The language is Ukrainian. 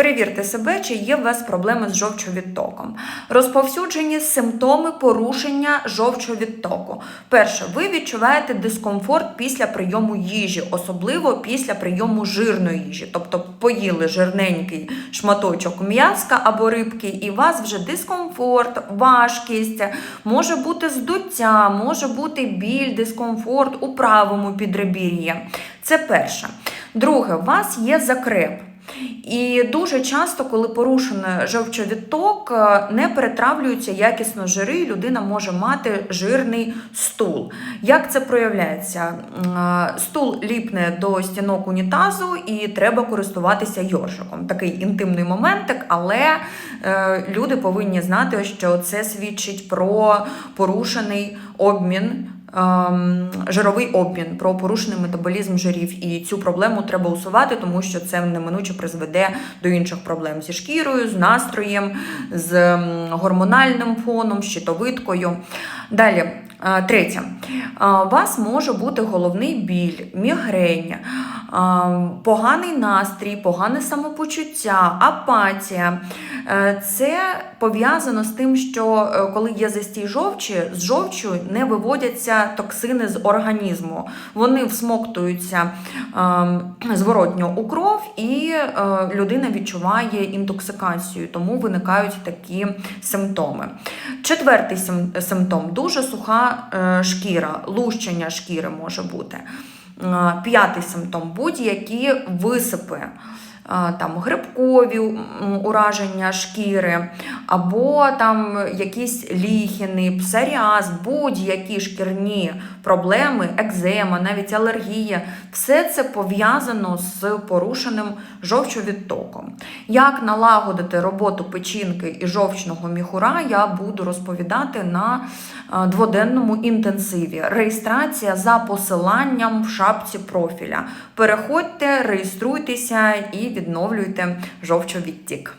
Перевірте себе, чи є у вас проблеми з жовчовідтоком. Розповсюджені симптоми порушення жовчовідтоку. Перше, ви відчуваєте дискомфорт після прийому їжі, особливо після прийому жирної їжі. Тобто поїли жирненький шматочок м'яска або рибки, і у вас вже дискомфорт, важкість, може бути здуття, може бути біль, дискомфорт у правому підребір'ї. Це перше. Друге, у вас є закреп. І дуже часто, коли порушений жовчовідток, е, не перетравлюються якісно жири, і людина може мати жирний стул. Як це проявляється? Е, Стул ліпне до стінок унітазу і треба користуватися йоршиком. Такий інтимний моментик, але е, люди повинні знати, що це свідчить про порушений обмін. Ем, Жировий обмін про порушений метаболізм жирів, і цю проблему треба усувати, тому що це неминуче призведе до інших проблем зі шкірою, з настроєм, з ем, гормональним фоном, щитовидкою. Далі, е, третє, Е, у вас може бути головний біль, мігрень, поганий настрій, погане самопочуття, апатія. Е, Це пов'язано з тим, що е, коли є застій жовчі, з жовчу не виводяться токсини з організму. Вони всмоктуються зворотньо у кров, і е, людина відчуває інтоксикацію, тому виникають такі симптоми. Четвертий симптом дуже суха шкіра, лущення шкіри може бути. Е, П'ятий симптом будь-які висипи. Там грибкові ураження шкіри, або там якісь ліхіни, псоріаз, будь-які шкірні проблеми, екзема, навіть алергія, все це пов'язано з порушеним жовчовідтоком. Як налагодити роботу печінки і жовчного міхура, я буду розповідати на е, дводенному інтенсиві. Реєстрація за посиланням в шапці профіля. Переходьте, реєструйтеся і відновлюйте жовчовідтік.